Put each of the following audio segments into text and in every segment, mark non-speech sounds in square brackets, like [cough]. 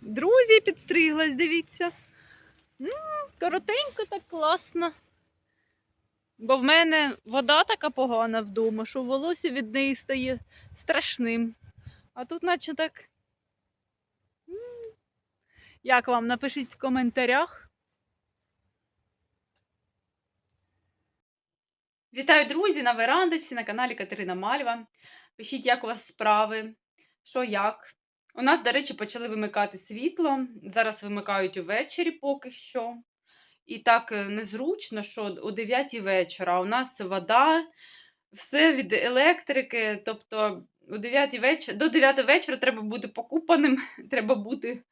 Друзі, підстриглась, дивіться. М, Коротенько так класно. Бо в мене вода така погана вдома, що волосся від неї стає страшним. А тут, наче так. Як вам? Напишіть в коментарях. Вітаю, друзі, на верандочці на каналі Катерина Мальва. Пишіть, як у вас справи, що як. У нас, до речі, почали вимикати світло. Зараз вимикають увечері поки що. І так е, незручно, що о 9 вечора. У нас вода, все від електрики. Тобто о 9 вечора, до 9 вечора треба бути покупаним, [laughs] треба бути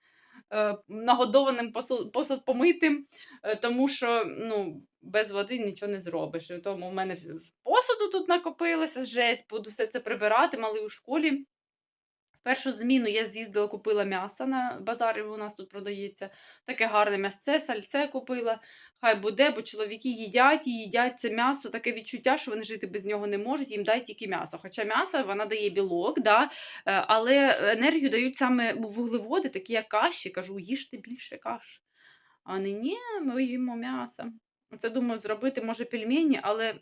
е, нагодованим, посуд, посуд помитим, е, тому що ну, без води нічого не зробиш. Тому в мене посуду тут накопилося, жесть, буду все це прибирати, малий у школі. Першу зміну я з'їздила, купила м'ясо на базарі, у нас тут продається. Таке гарне м'ясце, сальце купила. Хай буде, бо чоловіки їдять і їдять це м'ясо, таке відчуття, що вони жити без нього не можуть, їм дай тільки м'ясо. Хоча м'ясо вона дає білок, да, е, але енергію дають саме вуглеводи, такі як каші. Кажу, їжте більше каш. А вони ні, ми їмо м'ясо. Це думаю, зробити може пельмені, але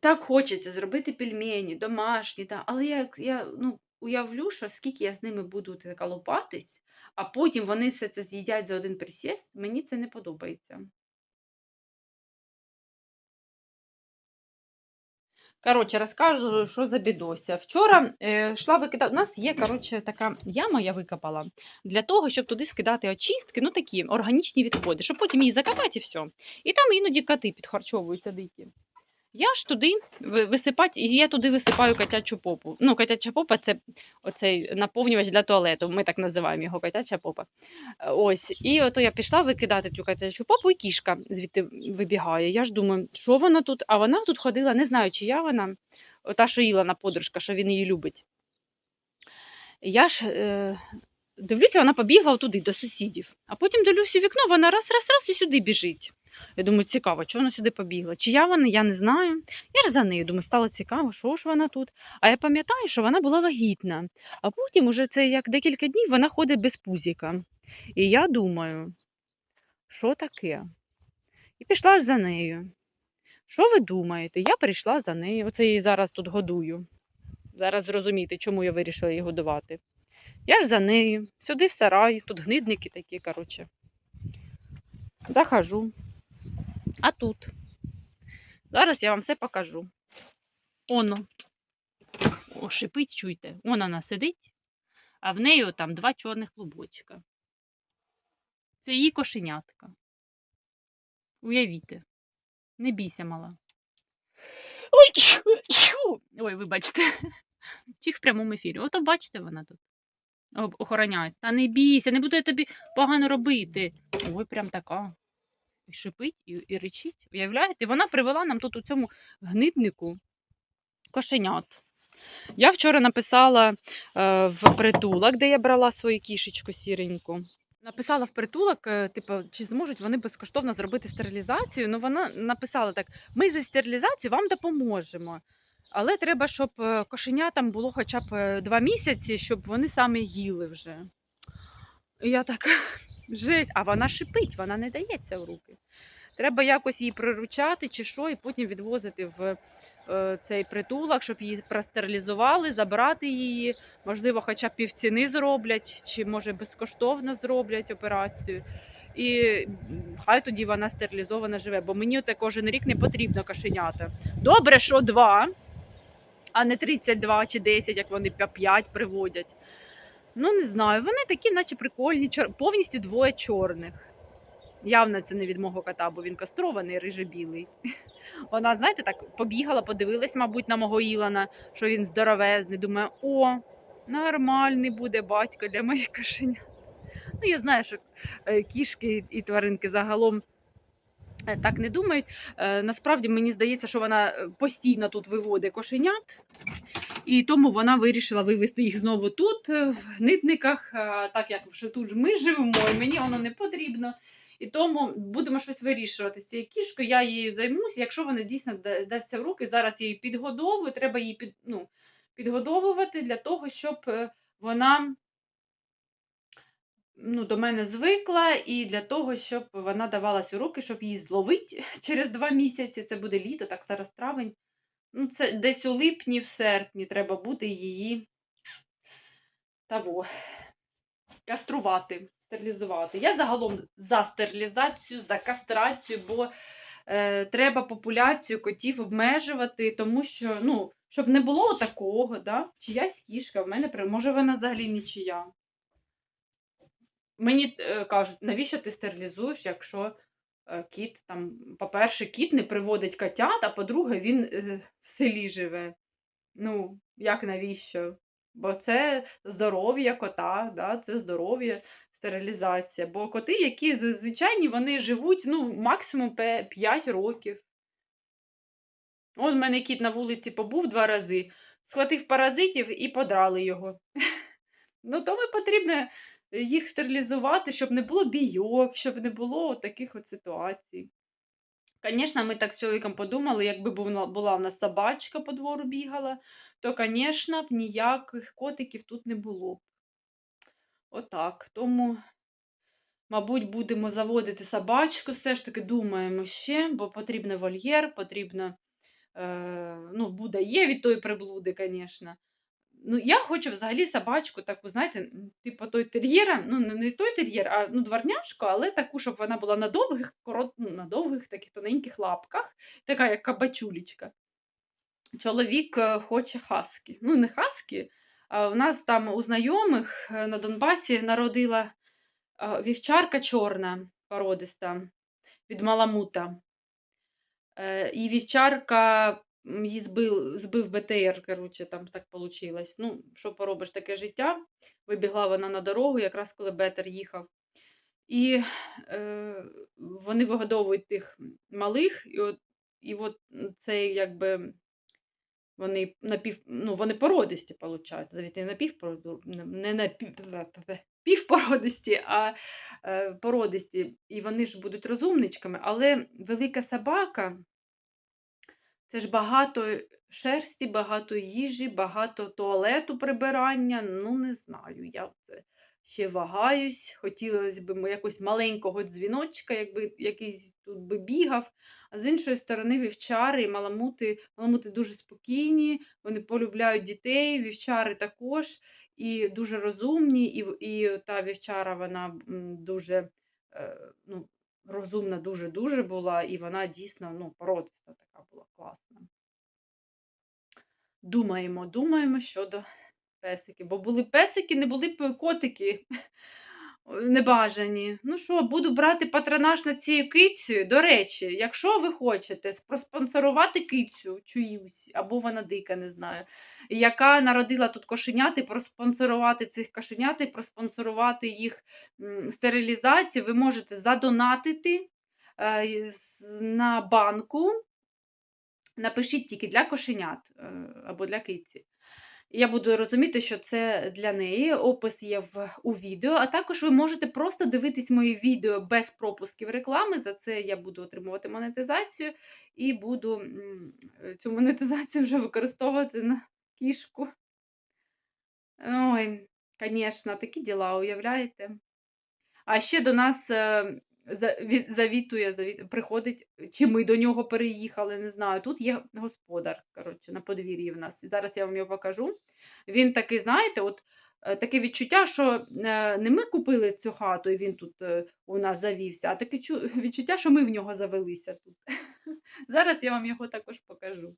так хочеться зробити пельмені, домашні, та, але я, я ну, уявлю, що скільки я з ними буду така а потім вони все це з'їдять за один присіст, мені це не подобається. Коротше, розкажу, що за бідося. Вчора е, йшла викидати. У нас є коротше, така яма, я викопала для того, щоб туди скидати очистки, ну такі органічні відходи, щоб потім її закопати і все. І там іноді коти підхарчовуються дикі. Я ж туди висипати, і я туди висипаю котячу попу. Ну, котяча попа це оцей наповнювач для туалету. Ми так називаємо його котяча попа. Ось. І ото я пішла викидати цю котячу попу, і кішка звідти вибігає. Я ж думаю, що вона тут? А вона тут ходила, не знаю, чия вона, та, що Ілана подружка, що він її любить. Я ж е, дивлюся, вона побігла туди до сусідів. А потім дивлюся вікно, вона раз, раз, раз і сюди біжить. Я думаю, цікаво, чого вона сюди побігла. Чия вона, я не знаю. Я ж за нею думаю, стало цікаво, що ж вона тут. А я пам'ятаю, що вона була вагітна. А потім, уже це як декілька днів, вона ходить без пузіка. І я думаю, що таке? І пішла ж за нею. Що ви думаєте? Я прийшла за нею. Оце її зараз тут годую. Зараз зрозумієте, чому я вирішила її годувати. Я ж за нею, сюди в сарай, тут гнидники такі, коротше. Захожу. А тут. Зараз я вам все покажу. Оно. О, шипить, чуйте. Вон вона сидить, а в неї там два чорних клубочка. Це її кошенятка. Уявіте. Не бійся, мала. Ой, чу, чу. Ой, вибачте. [laughs] Чих в прямому ефірі. Ото бачите, вона тут. Охороняється. Та не бійся, не буду я тобі погано робити. Ой, прям така. І шипить, і, і речить. Уявляєте? Вона привела нам тут у цьому гниднику кошенят. Я вчора написала е, в притулок, де я брала свою кішечку сіреньку. Написала в притулок, е, типу, чи зможуть вони безкоштовно зробити стерилізацію. Ну, вона написала так: ми за стерилізацію вам допоможемо. Але треба, щоб е, кошенятам було хоча б е, два місяці, щоб вони самі їли вже. І я так, жесть, а вона шипить, вона не дається в руки. Треба якось її приручати чи що, і потім відвозити в е, цей притулок, щоб її простерилізували, забрати її. Можливо, хоча б півціни зроблять, чи може безкоштовно зроблять операцію. І хай тоді вона стерилізована живе, бо мені це кожен рік не потрібно кошенята. Добре, що два, а не 32 чи 10, як вони 5 приводять. Ну, не знаю, вони такі, наче прикольні, чор- повністю двоє чорних. Явно це не від мого кота, бо він кастрований, рижебілий. [laughs] Вона, знаєте, так побігала, подивилась, мабуть, на мого Ілана, що він здоровезний. Думає, о, нормальний буде батько для моїх кошенят. Ну, я знаю, що е, кішки і тваринки загалом е, так не думають. Е, Насправді мені здається, що вона постійно тут виводить кошенят, і тому вона вирішила вивезти їх знову тут, е, в гнидниках, е, так як вже тут ми живемо, і мені воно не потрібно. І тому будемо щось вирішувати з цією кішкою. Я її займуся. Якщо вона дійсно да- дасться в руки, зараз її підгодовую. Треба її під, ну, підгодовувати для того, щоб е, вона ну, до мене звикла, і для того, щоб вона давалась у руки, щоб її зловити [laughs] через два місяці. Це буде літо, так зараз травень. Ну, це десь у липні, в серпні треба буде її того, каструвати, стерилізувати. Я загалом за стерилізацію, за кастрацію, бо е, треба популяцію котів обмежувати, тому що, ну, щоб не було такого, да? чиясь кішка, в мене може вона взагалі нічия. Мені е, кажуть, навіщо ти стерилізуєш, якщо кіт там, по-перше, кіт не приводить котят, а по-друге, він е, в селі живе. Ну, як навіщо? Бо це здоров'я кота, да? це здоров'я, стерилізація. Бо коти, які звичайні, вони живуть ну, максимум 5 років. От в мене кіт на вулиці побув два рази, схватив паразитів і подрали його. [laughs] Ну, тому потрібно їх стерилізувати, щоб не було бійок, щоб не було таких от ситуацій. Звісно, ми так з чоловіком подумали, якби була в нас собачка по двору бігала, то, звісно, б ніяких котиків тут не було б. Отак. Тому, мабуть, будемо заводити собачку, все ж таки думаємо ще, бо потрібен вольєр, потрібно, е, ну, буде є від тої приблуди, звісно. Ну, я хочу взагалі собачку таку, знаєте, типу той тер'єра, ну не, той тер'єр, а ну, дворняшку, але таку, щоб вона була на довгих, корот, ну, на довгих таких тоненьких лапках, така як кабачулечка. Чоловік е, хоче хаскі. Ну, не хаскі, а в нас там у знайомих е, на Донбасі народила е, вівчарка чорна, породиста, від маламута. І вівчарка її збив, збив БТР, коротше, там так вийшло. Ну, що поробиш, таке життя. Вибігла вона на дорогу, якраз коли БТР їхав. І е, вони вигодовують тих малих, і от, і от це якби вони напів, ну, вони породисті, виходить. Навіть не напівпороду, не напів, півпородисті, а е, породисті. І вони ж будуть розумничками. Але велика собака це ж багато шерсті, багато їжі, багато туалету прибирання. Ну, не знаю, я це ще вагаюсь. Хотілося б якось маленького дзвіночка, якби якийсь тут би бігав. А з іншої сторони, вівчари і маламути, маламути дуже спокійні, вони полюбляють дітей, вівчари також, і дуже розумні, і, і та вівчара вона дуже е, ну, розумна, дуже-дуже була, і вона дійсно ну, породиста така була класна. Думаємо, думаємо щодо песиків. Бо були песики, не були котики небажані. Ну що, буду брати патронаж над цією кицею. До речі, якщо ви хочете проспонсорувати кицю, чуюсь, або вона дика, не знаю, яка народила тут кошенят, і проспонсорувати цих кошенят, і проспонсорувати їх стерилізацію, ви можете задонатити е, на банку. Напишіть тільки для кошенят е, або для киці. Я буду розуміти, що це для неї. Опис є в, у відео. А також ви можете просто дивитись мої відео без пропусків реклами. За це я буду отримувати монетизацію і буду цю монетизацію вже використовувати на кішку. Ой, звісно, такі діла, уявляєте? А ще до нас за- від- завітує, приходить, чи ми до нього переїхали, не знаю. Тут є господар, коротше, на подвір'ї в нас. І зараз я вам його покажу. Він такий, знаєте, от е, таке відчуття, що е, не ми купили цю хату, і він тут е, у нас завівся, а таке [laughs] відчуття, що ми в нього завелися тут. [laughs] Зараз я вам його також покажу.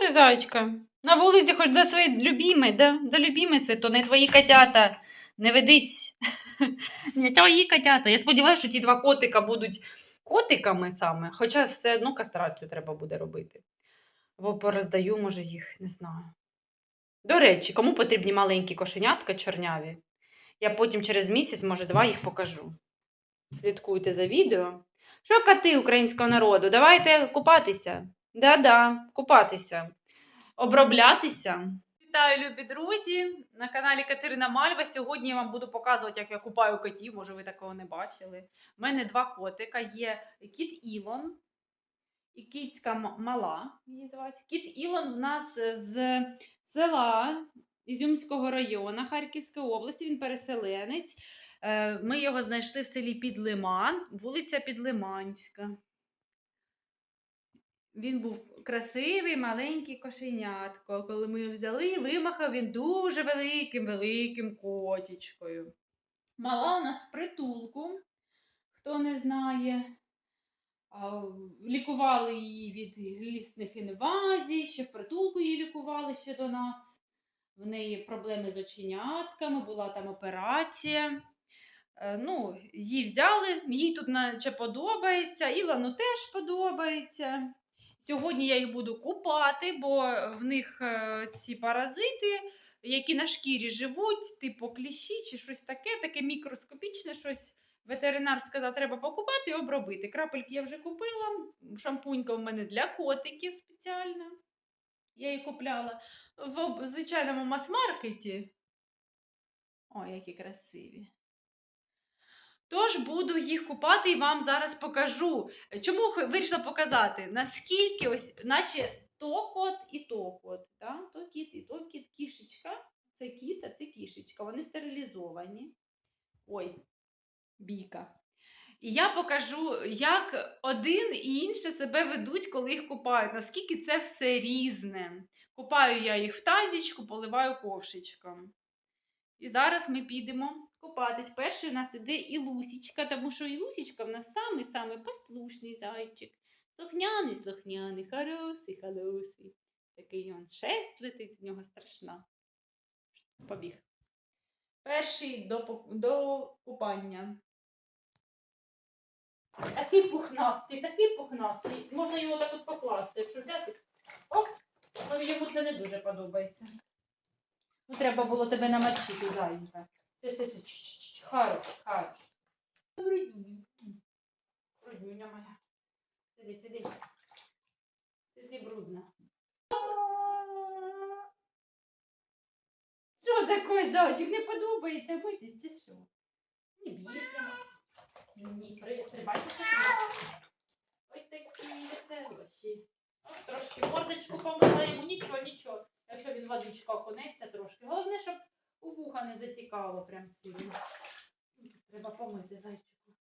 Ти, зайчка? На вулиці хоч до своєї любімої, да? До любімої си, то не твої котята. Не ведись. [laughs] Не твої котята. Я сподіваюся, що ті два котика будуть котиками саме, хоча все одно кастрацію треба буде робити. Або пороздаю, може, їх, не знаю. До речі, кому потрібні маленькі кошенятка чорняві? Я потім через місяць, може, два їх покажу. Слідкуйте за відео. Що коти українського народу? Давайте купатися. Да-да, купатися. Оброблятися. Вітаю, любі друзі! На каналі Катерина Мальва. Сьогодні я вам буду показувати, як я купаю котів. Може, ви такого не бачили. У мене два котика. Є кіт Ілон і кітська мала. Її звати. Кіт Ілон в нас з села Ізюмського району Харківської області. Він переселенець. Е, Ми його знайшли в селі Підлиман, вулиця Підлиманська. Він був красивий, маленький кошенятко. Коли ми його взяли, вимахав він дуже великим, великим котічкою. Мала у нас притулку, хто не знає. Лікували її від лісних інвазій, ще в притулку її лікували ще до нас. В неї проблеми з оченятками, була там операція. Е, Ну, її взяли, їй тут наче подобається, Ілану теж подобається. Сьогодні я їх буду купати, бо в них е, ці паразити, які на шкірі живуть, типу кліщі чи щось таке, таке мікроскопічне щось. Ветеринар сказав, треба покупати і обробити. Крапельки я вже купила. Шампунька в мене для котиків спеціальна. Я її купляла в звичайному мас-маркеті. Ой, які красиві. Тож буду їх купати і вам зараз покажу. Чому вирішила показати? Наскільки ось, наче то кот і то кот. Да? То кіт і то кіт, кішечка. Це кіт, а це кішечка. Вони стерилізовані. Ой, бійка. І я покажу, як один і інше себе ведуть, коли їх купають. Наскільки це все різне. Купаю я їх в тазічку, поливаю ковшичком. І зараз ми підемо купатись. Перший у нас іде Ілусічка, тому що Ілусічка в нас самий-самий послушний зайчик. Слухняний, слухняний, хороший, хороший. Такий он шесть летить, з нього страшна. Побіг. Перший до, до купання. Такий пухнастий, такий пухнастий. Можна його так от покласти, якщо взяти. Оп, ну йому це не дуже подобається. Ну, треба було тебе намочити, зайка. Все, все, все. Хорош, хорош. Бруднюня. Бруднюня моя. Сиди, сиди. Сиди брудна. Що таке, зайчик? Не подобається митись чи що? Не бійся. Ні, пристрибайтеся. Ось такі веселощі. Трошки мордочку помила йому, нічого, нічого. Якщо він водичку окунеться трошки. Головне, щоб у вуха не затікало прям сильно. Треба помити зайчику.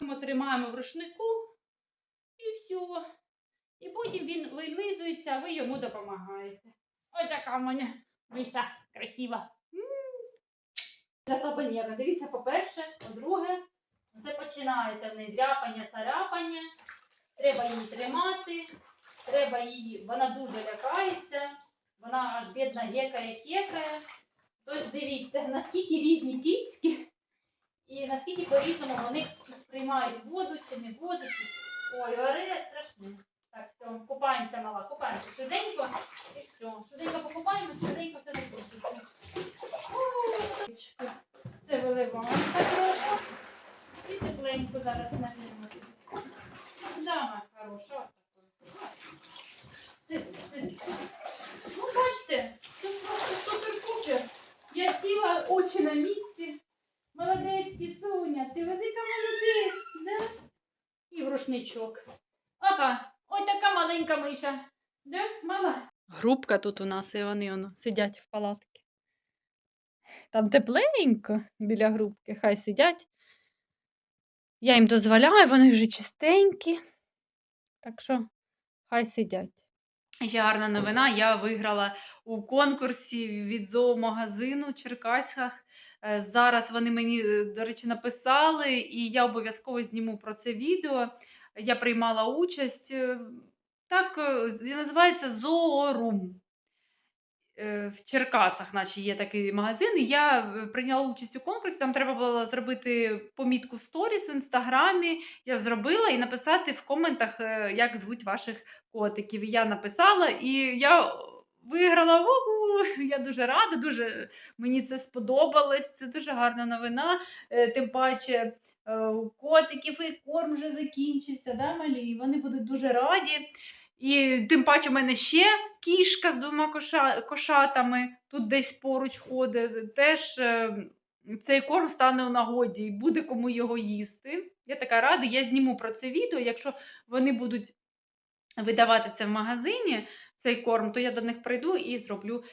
Ми тримаємо в рушнику і все. І потім він вилизується, а ви йому допомагаєте. Ось така в мене миша красива. Це. Дивіться, по-перше, по-друге, це починається в неї дряпання, царапання. Треба її тримати. Треба її, вона дуже лякається. Вона аж бідна гекає, хекає. Тож дивіться, наскільки різні кіцькі і наскільки по-різному вони сприймають воду чи не воду. Чи... Ой, оре страшне. Так, все, купаємося, мала, купаємося. Швиденько і все. Швиденько покупаємося, швиденько все закінчиться. Це виливаємо трохи. І тепленько зараз нальємо. Да, хороша. Сиди, сиди. Ну, бачите, тут просто супер-пупер. Я ціла очі на місці. Молодець, кісуня, ти велика молодець, да? І в рушничок. Опа, ось така маленька миша. Да, мала? Грубка тут у нас, і вони воно, сидять в палатці. Там тепленько біля грубки, хай сидять. Я їм дозволяю, вони вже чистенькі. Так що хай сидять. Ще гарна новина. Я виграла у конкурсі від зоомагазину в Черкасах. Е, Зараз вони мені, е, до речі, написали, і я обов'язково зніму про це відео. Я приймала участь. Е, Так, називається Зоорум. Е, В Черкасах, наче є такий магазин, і я е, прийняла участь у конкурсі. Там треба було зробити помітку в сторіс в інстаграмі. Я зробила і написати в коментах, е, як звуть ваших котиків. Я написала, і я виграла. Уху! Я дуже рада, дуже мені це сподобалось. Це дуже гарна новина. Тим паче у котиків і корм вже закінчився, да, малі? Вони будуть дуже раді. І тим паче в мене ще кішка з двома коша, кошатами тут десь поруч ходить. Теж е, цей корм стане у нагоді і буде кому його їсти. Я така рада, я зніму про це відео. Якщо вони будуть видавати це в магазині, цей корм, то я до них прийду і зроблю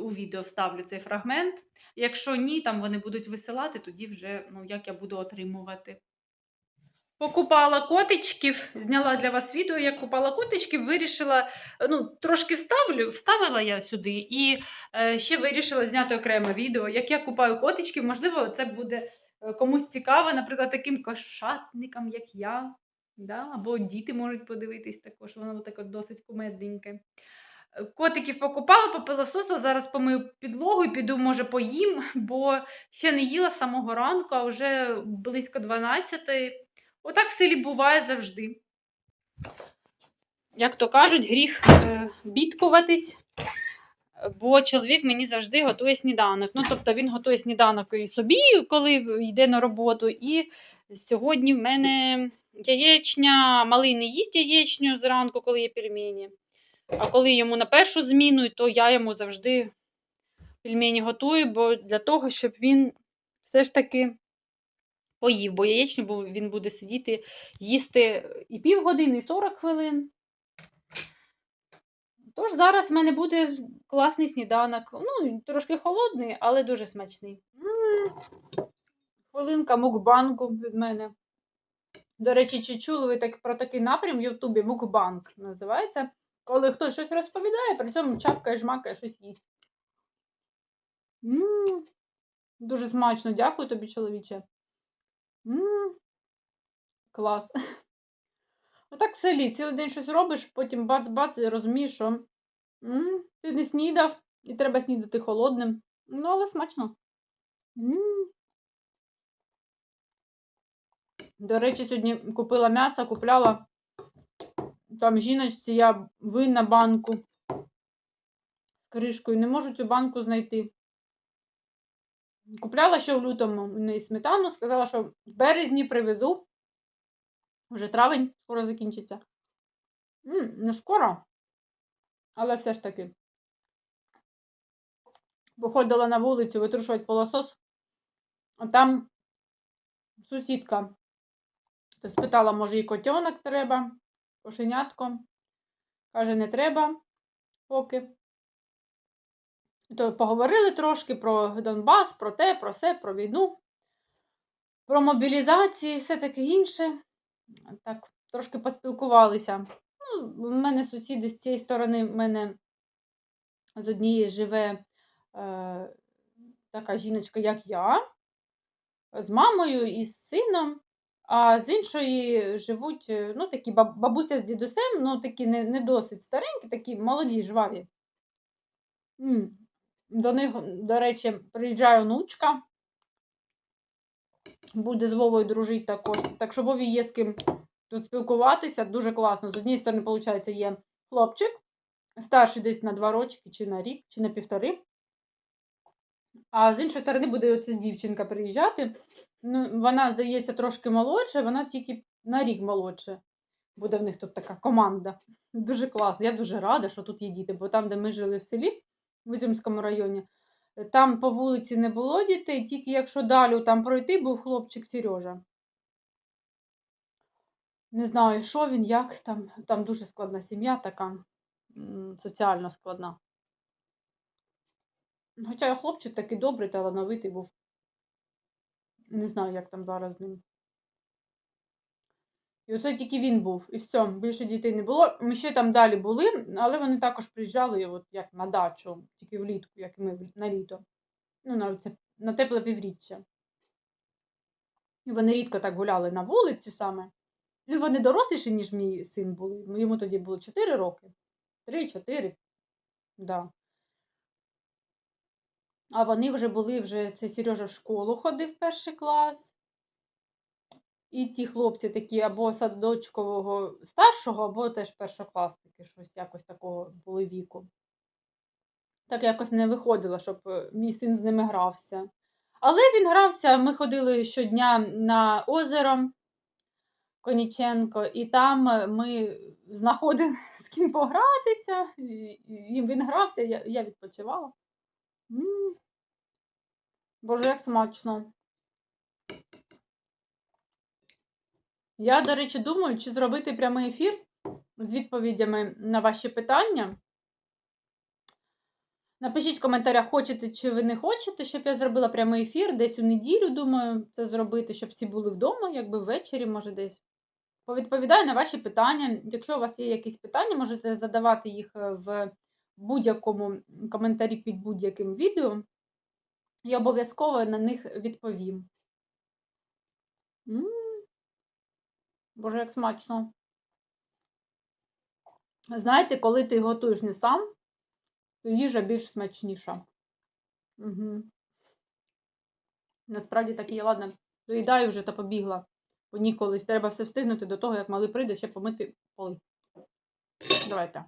у відео, вставлю цей фрагмент. Якщо ні, там вони будуть висилати, тоді вже ну, як я буду отримувати. Покупала котичків, зняла для вас відео, як купала котичків, вирішила, ну, трошки вставлю, вставила я сюди і е, ще вирішила зняти окреме відео, як я купаю котичків. Можливо, це буде е, комусь цікаво, наприклад, таким кошатникам, як я. Да? Або діти можуть подивитись також, воно таке досить кумедненьке. Е, Котиків покупала, попилососила, зараз помию підлогу і піду, може, поїм, бо ще не їла самого ранку, а вже близько 12-ї. Отак в селі буває завжди. Як то кажуть, гріх е, бідкуватись, бо чоловік мені завжди готує сніданок. Ну, тобто він готує сніданок і собі, коли йде на роботу. І сьогодні в мене яєчня, малий не їсть яєчню зранку, коли є пельмені. А коли йому на першу зміну, то я йому завжди пельмені готую, бо для того, щоб він все ж таки поїв, бо яєчню бо він буде сидіти, їсти і півгодини, і 40 хвилин. Тож зараз в мене буде класний сніданок. Ну, трошки холодний, але дуже смачний. М, Хвилинка мукбангу від мене. До речі, чи чули ви так, про такий напрям в Ютубі мукбанг називається, коли хтось щось розповідає, при цьому чавкає, жмакає, щось їсть. М, Дуже смачно, дякую тобі, чоловіче. М, Клас. Отак в селі цілий день щось робиш, потім бац-бац, і розумієш, що м, ти не снідав і треба снідати холодним. Ну, але смачно. М. До речі, сьогодні купила м'ясо, купляла там жіночці я винна банку з кришкою. Не можу цю банку знайти. Купляла ще в лютому неї сметану, сказала, що в березні привезу. Вже травень скоро закінчиться. М, не скоро, але все ж таки. Виходила на вулицю витрушувати полосос, а там сусідка то спитала, може, їй котенок треба, кошенятко. Каже, не треба поки. То поговорили трошки про Донбас, про те, про все, про війну, про мобілізацію і все таке інше. Так, трошки поспілкувалися. Ну, у мене сусіди з цієї сторони, в мене з однієї живе е, така жіночка, як я, з мамою і з сином. А з іншої живуть е, ну, такі бабуся з дідусем, ну такі не, не досить старенькі, такі молоді, жваві. До них, до речі, приїжджає онучка. Буде з Вовою дружити також. Так що Вові є з ким тут спілкуватися. Дуже класно. З однієї сторони, виходить, є хлопчик, старший десь на два рочки, чи на рік, чи на півтори. А з іншої сторони буде оця дівчинка приїжджати. Ну, вона, здається, трошки молодша, вона тільки на рік молодша. Буде в них тут така команда. Дуже класно. Я дуже рада, що тут є діти, бо там, де ми жили в селі, в Ізюмському районі, там по вулиці не було дітей, тільки якщо далі там пройти, був хлопчик Сережа. Не знаю, що він, як там. Там дуже складна сім'я така, соціально складна. Хоча хлопчик такий добрий, талановитий був. Не знаю, як там зараз з ним. І оце тільки він був. І все, більше дітей не було. Ми ще там далі були, але вони також приїжджали от як на дачу, тільки влітку, як і ми на літо. Ну, на, це, на тепле півріччя. І вони рідко так гуляли на вулиці саме. І вони доросліші, ніж мій син були. Йому тоді було 4 роки. 3-4. Да. А вони вже були, вже це Сережа в школу ходив перший клас. І ті хлопці такі або садочкового старшого, або теж першокласники, щось якось такого були віку. Так якось не виходило, щоб е, мій син з ними грався. Але він грався, ми ходили щодня на озеро Коніченко, і там е, ми знаходили [laughs] з ким погратися. І, він грався, я, відпочивала. Боже, як смачно. Я, до речі, думаю, чи зробити прямий ефір з відповідями на ваші питання. Напишіть в коментарях, хочете чи ви не хочете, щоб я зробила прямий ефір десь у неділю, думаю, це зробити, щоб всі були вдома, якби ввечері, може, десь. Повідповідаю на ваші питання. Якщо у вас є якісь питання, можете задавати їх е, в будь-якому коментарі під будь-яким відео. Я обов'язково на них відповім. Боже, як смачно. Знаєте, коли ти готуєш не сам, то їжа більш смачніша. Угу. Насправді так і є. Ладно, доїдаю вже та побігла. Бо ніколись треба все встигнути до того, як малий прийде, ще помити поли. Давайте.